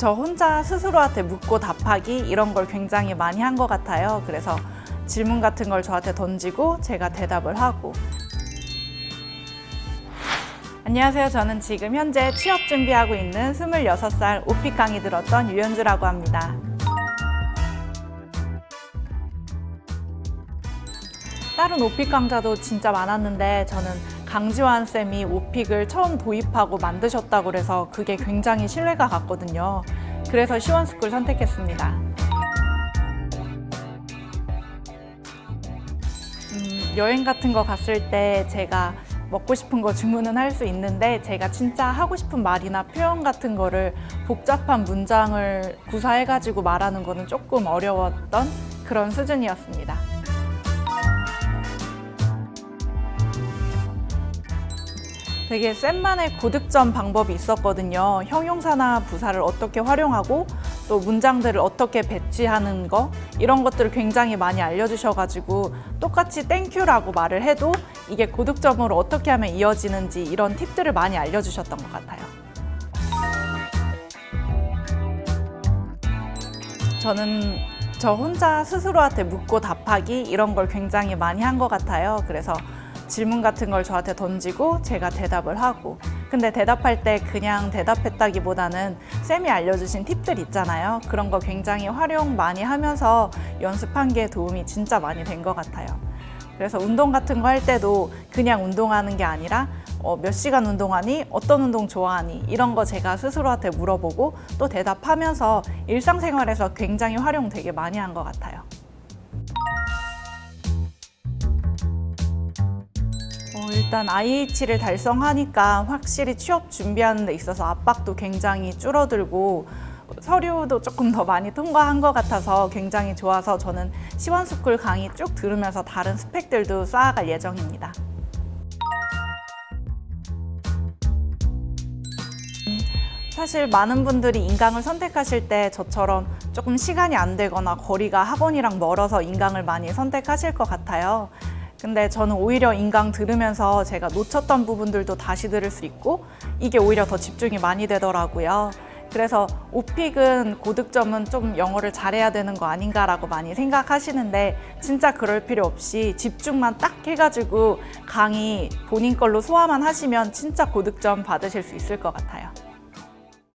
저 혼자 스스로한테 묻고 답하기 이런 걸 굉장히 많이 한 것 같아요. 그래서 질문 같은 걸 저한테 던지고 제가 대답을 하고. 안녕하세요. 저는 지금 현재 취업 준비하고 있는 26살 오픽 강의 들었던 유연주라고 합니다. 다른 오픽 강좌도 진짜 많았는데 저는 강지환 쌤이 오픽을 처음 도입하고 만드셨다고 그래서 그게 굉장히 신뢰가 갔거든요. 그래서 시원스쿨 선택했습니다. 음, 여행 같은 거 갔을 때 제가 먹고 싶은 거 주문은 할 수 있는데 제가 진짜 하고 싶은 말이나 표현 같은 거를 복잡한 문장을 구사해가지고 말하는 거는 조금 어려웠던 그런 수준이었습니다. 되게 쌤만의 고득점 방법이 있었거든요. 형용사나 부사를 어떻게 활용하고 또 문장들을 어떻게 배치하는 거 이런 것들을 굉장히 많이 알려주셔가지고 똑같이 땡큐라고 말을 해도 이게 고득점으로 어떻게 하면 이어지는지 이런 팁들을 많이 알려주셨던 것 같아요. 저는 저 혼자 스스로한테 묻고 답하기 이런 걸 굉장히 많이 한 것 같아요. 그래서 질문 같은 걸 저한테 던지고 제가 대답을 하고 근데 대답할 때 그냥 대답했다기보다는 쌤이 알려주신 팁들 있잖아요. 그런 거 굉장히 활용 많이 하면서 연습한 게 도움이 진짜 많이 된 것 같아요. 그래서 운동 같은 거 할 때도 그냥 운동하는 게 아니라 어, 몇 시간 운동하니? 어떤 운동 좋아하니? 이런 거 제가 스스로한테 물어보고 또 대답하면서 일상생활에서 굉장히 활용 되게 많이 한 것 같아요. 어, 일단 IH를 달성하니까 확실히 취업 준비하는 데 있어서 압박도 굉장히 줄어들고 서류도 조금 더 많이 통과한 것 같아서 굉장히 좋아서 저는 시원스쿨 강의 쭉 들으면서 다른 스펙들도 쌓아갈 예정입니다. 사실 많은 분들이 인강을 선택하실 때 저처럼 조금 시간이 안 되거나 거리가 학원이랑 멀어서 인강을 많이 선택하실 것 같아요. 근데 저는 오히려 인강 들으면서 제가 놓쳤던 부분들도 다시 들을 수 있고 이게 오히려 더 집중이 많이 되더라고요. 그래서 오픽은 고득점은 좀 영어를 잘해야 되는 거 아닌가라고 많이 생각하시는데 진짜 그럴 필요 없이 집중만 딱 해가지고 강의 본인 걸로 소화만 하시면 진짜 고득점 받으실 수 있을 것 같아요.